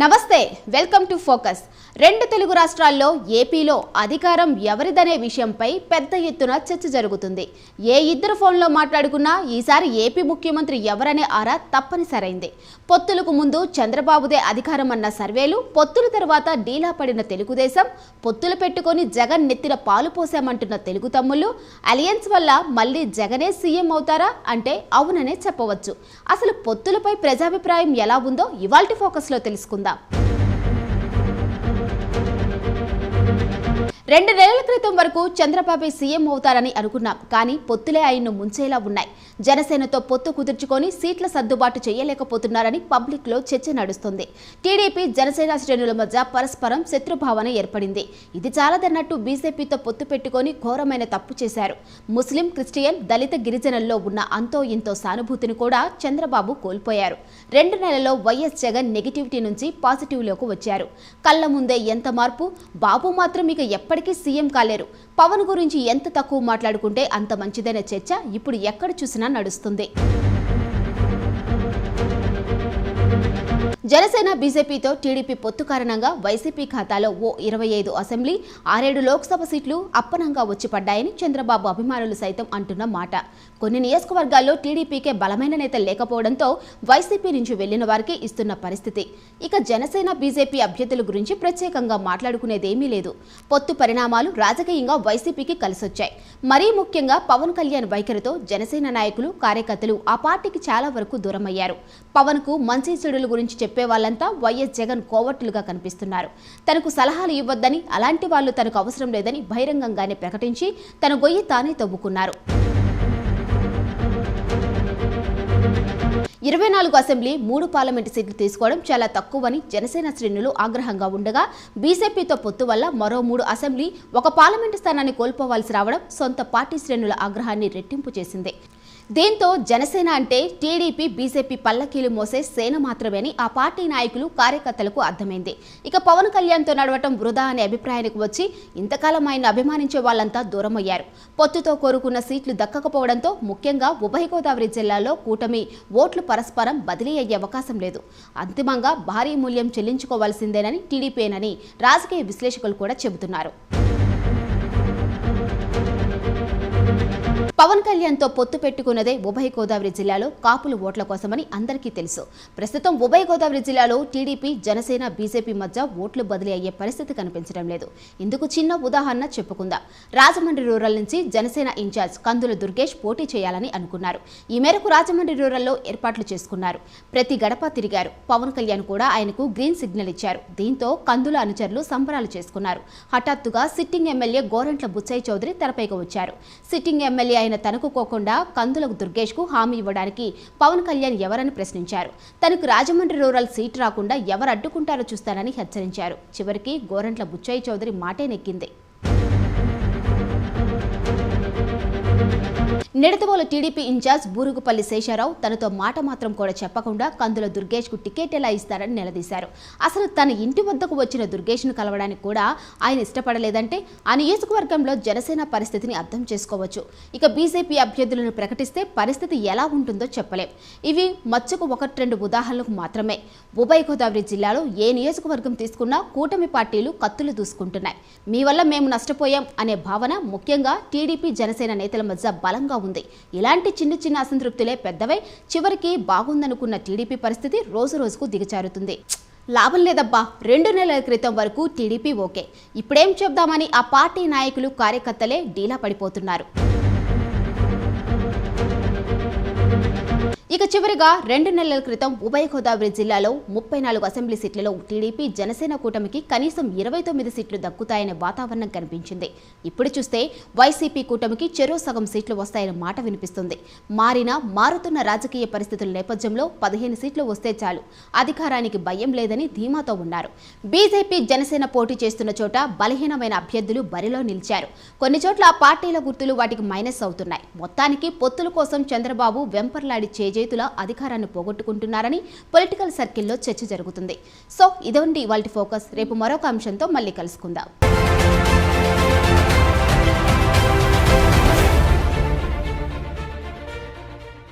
నమస్తే welcome to focus. రెండు తెలుగు రాష్ట్రాల్లో ఏపీలో అధికారం ఎవరిదనే విషయంపై పెద్ద ఎత్తున చర్చ జరుగుతుంది. ఏ ఇద్దరు ఫోన్లో మాట్లాడుకున్నా ఈసారి ఏపీ ముఖ్యమంత్రి ఎవరనే ఆరా తప్పనిసరైంది. పొత్తులకు ముందు చంద్రబాబుదే అధికారం అన్న సర్వేలు పొత్తుల తర్వాత డీలా పడిన తెలుగుదేశం పొత్తులు పెట్టుకొని జగన్ నెత్తిన పాలు పోసామంటున్న తెలుగు తమ్ముళ్ళు అలియన్స్ వల్ల మళ్ళీ జగనే సీఎం అవుతారా అంటే అవుననే చెప్పవచ్చు. అసలు పొత్తులపై ప్రజాభిప్రాయం ఎలా ఉందో ఇవాల్టి ఫోకస్లో తెలుసుకుందాం. రెండు నెలల క్రితం వరకు చంద్రబాబు సీఎం అవుతారని అనుకున్నాం కానీ పొత్తులే ఆయన్ను ముంచేలా ఉన్నాయి. జనసేనతో పొత్తు కుదుర్చుకొని సీట్ల సర్దుబాటు చేయలేకపోతున్నారని పబ్లిక్లో చర్చ నడుస్తుంది. టీడీపీ జనసేన శ్రేణుల మధ్య పరస్పరం శత్రుభావన ఏర్పడింది. ఇది చాలదన్నట్టు బీజేపీతో పొత్తు పెట్టుకొని ఘోరమైన తప్పు చేశారు. ముస్లిం క్రిస్టియన్ దళిత గిరిజనుల్లో ఉన్న అంతో ఇంతో సానుభూతిని కూడా చంద్రబాబు కోల్పోయారు. రెండు నెలల్లో వైఎస్ జగన్ నెగిటివిటీ నుంచి పాజిటివ్లోకి వచ్చారు. కళ్ళ ముందే ఎంత మార్పు? బాబు మాత్రం ఇక ఇప్పటికీ సీఎం కాలేరు. పవన్ గురించి ఎంత తక్కువ మాట్లాడుకుంటే అంత మంచిదనే చర్చ ఇప్పుడు ఎక్కడ చూసినా నడుస్తుంది. జనసేన బీజేపీతో టీడీపీ పొత్తు కారణంగా వైసీపీ ఖాతాలో ఓ ఇరవై ఐదు అసెంబ్లీ ఆరేడు లోక్సభ సీట్లు అప్పనంగా వచ్చి పడ్డాయని చంద్రబాబు అభిమానులు సైతం అంటున్న మాట. కొన్ని నియోజకవర్గాల్లో టీడీపీకే బలమైన నేత లేకపోవడంతో వైసీపీ నుంచి వెళ్ళిన వారికి ఇస్తున్న పరిస్థితి. ఇక జనసేన బీజేపీ అభ్యర్థుల గురించి ప్రత్యేకంగా మాట్లాడుకునేదేమీ లేదు. పొత్తు పరిణామాలు రాజకీయంగా వైసీపీకి కలిసొచ్చాయి. మరీ ముఖ్యంగా పవన్ కళ్యాణ్ వైఖరితో జనసేన నాయకులు కార్యకర్తలు ఆ పార్టీకి చాలా వరకు దూరమయ్యారు. పవన్కు మంచి చెడుల గురించి చెప్పే వాళ్ళంతా వైఎస్ జగన్ కోవట్లుగా కనిపిస్తున్నారు. తనకు సలహాలు ఇవ్వొద్దని అలాంటి వాళ్ళు తనకు అవసరం లేదని బహిరంగంగానే ప్రకటించి తన గొయ్యి తానే తవ్వుకున్నారు. ఇరవై నాలుగు అసెంబ్లీ మూడు పార్లమెంటు సీట్లు తీసుకోవడం చాలా తక్కువని జనసేన శ్రేణులు ఆగ్రహంగా ఉండగా బీజేపీతో పొత్తు వల్ల మరో మూడు అసెంబ్లీ ఒక పార్లమెంటు స్థానాన్ని కోల్పోవాల్సి రావడం సొంత పార్టీ శ్రేణుల ఆగ్రహాన్ని రెట్టింపు చేసింది. దీంతో జనసేన అంటే టీడీపీ బీజేపీ పల్లకీలు మోసే సేన మాత్రమే అని ఆ పార్టీ నాయకులు కార్యకర్తలకు అర్థమైంది. ఇక పవన్ కళ్యాణ్తో నడవటం వృధా అనే అభిప్రాయానికి వచ్చి ఇంతకాలం ఆయన అభిమానించే వాళ్ళంతా దూరమయ్యారు. పొత్తుతో కోరుకున్న సీట్లు దక్కకపోవడంతో ముఖ్యంగా ఉభయ గోదావరి జిల్లాలో కూటమి ఓట్లు పరస్పరం బదిలీ అయ్యే అవకాశం లేదు. అంతిమంగా భారీ మూల్యం చెల్లించుకోవాల్సిందేనని టీడీపీనని రాజకీయ విశ్లేషకులు కూడా చెబుతున్నారు. పవన్ కళ్యాణ్తో పొత్తు పెట్టుకున్నదే ఉభయ గోదావరి జిల్లాలో కాపుల ఓట్ల కోసమని అందరికీ తెలుసు. ప్రస్తుతం ఉభయ గోదావరి జిల్లాలో టీడీపీ జనసేన బీజేపీ మధ్య ఓట్లు బదిలీ అయ్యే పరిస్థితి కనిపించడం లేదు. ఇందుకు చిన్న ఉదాహరణ చెప్పుకుందాం. రాజమండ్రి రూరల్ నుంచి జనసేన ఇన్ఛార్జ్ కందుల దుర్గేష్ పోటీ చేయాలని అనుకున్నారు. ఈ మేరకు రాజమండ్రి రూరల్లో ఏర్పాట్లు చేసుకున్నారు. ప్రతి గడప తిరిగారు. పవన్ కళ్యాణ్ కూడా ఆయనకు గ్రీన్ సిగ్నల్ ఇచ్చారు. దీంతో కందుల అనుచరులు సంబరాలు చేసుకున్నారు. హఠాత్తుగా సిట్టింగ్ ఎమ్మెల్యే గోరంట్ల బుచ్చయ్య చౌదరి తెరపైకి వచ్చారు. సిట్టింగ్ ఎమ్మెల్యే అయిన తనకు కోకుండా కందులకు దుర్గేష్కు హామీ ఇవ్వడానికి పవన్ కళ్యాణ్ ఎవరని ప్రశ్నించారు. తనకు రాజమండ్రి రూరల్ సీట్ రాకుండా ఎవరు అడ్డుకుంటారో చూస్తానని హెచ్చరించారు. చివరికి గోరంట్ల బుచ్చయ్య చౌదరి మాటే నెక్కింది నిడతవోలు టీడీపీ ఇన్ఛార్జ్ బూరుగుపల్లి శేషారావు తనతో మాట మాత్రం కూడా చెప్పకుండా కందుల దుర్గేష్కు టికెట్ ఎలా ఇస్తారని నిలదీశారు. అసలు తన ఇంటి వద్దకు వచ్చిన దుర్గేష్ను కలవడానికి కూడా ఆయన ఇష్టపడలేదంటే ఆ నియోజకవర్గంలో జనసేన పరిస్థితిని అర్థం చేసుకోవచ్చు. ఇక బీజేపీ అభ్యర్థులను ప్రకటిస్తే పరిస్థితి ఎలా ఉంటుందో చెప్పలేం. ఇవి మచ్చకు ఒకటి రెండు ఉదాహరణలకు మాత్రమే. ఉభయ గోదావరి జిల్లాలో ఏ నియోజకవర్గం తీసుకున్నా కూటమి పార్టీలు కత్తులు దూసుకుంటున్నాయి. మీ వల్ల మేము నష్టపోయాం అనే భావన ముఖ్యంగా టీడీపీ జనసేన నేతల మధ్య బలంగా బాగుంది. ఇలాంటి చిన్న చిన్న అసంతృప్తులే పెద్దవై చివరికి బాగుందనుకున్న టీడీపీ పరిస్థితి రోజు రోజుకు దిగజారుతుంది. లాభం లేదబ్బా. రెండు నెలల క్రితం వరకు టీడీపీ ఓకే. ఇప్పుడేం చెప్దామని ఆ పార్టీ నాయకులు కార్యకర్తలే డీలా పడిపోతున్నారు. ఇక చివరిగా రెండు నెలల క్రితం ఉభయ గోదావరి జిల్లాలో ముప్పై నాలుగు అసెంబ్లీ సీట్లలో టీడీపీ జనసేన కూటమికి కనీసం ఇరవై తొమ్మిది సీట్లు దక్కుతాయనే వాతావరణం కనిపించింది. ఇప్పుడు చూస్తే వైసీపీ కూటమికి చెరో సగం సీట్లు వస్తాయన్న మాట వినిపిస్తుంది. మారిన మారుతున్న రాజకీయ పరిస్థితుల నేపథ్యంలో పదిహేను సీట్లు వస్తే చాలు. అధికారానికి భయం లేదని ధీమాతో ఉన్నారు. బీజేపీ జనసేన పోటీ చేస్తున్న చోట బలహీనమైన అభ్యర్థులు బరిలో నిలిచారు. కొన్ని చోట్ల ఆ పార్టీల గుర్తులు వాటికి మైనస్ అవుతున్నాయి. మొత్తానికి పొత్తుల కోసం చంద్రబాబు వెంపర్లాడి చేతుల అధికారాన్ని పోగొట్టుకుంటున్నారని పొలిటికల్ సర్కిల్లో చర్చ జరుగుతుంది. సో ఇదండి ఇవాళ ఫోకస్. రేపు మరొక అంశంతో మళ్ళీ కలుసుకుందాం.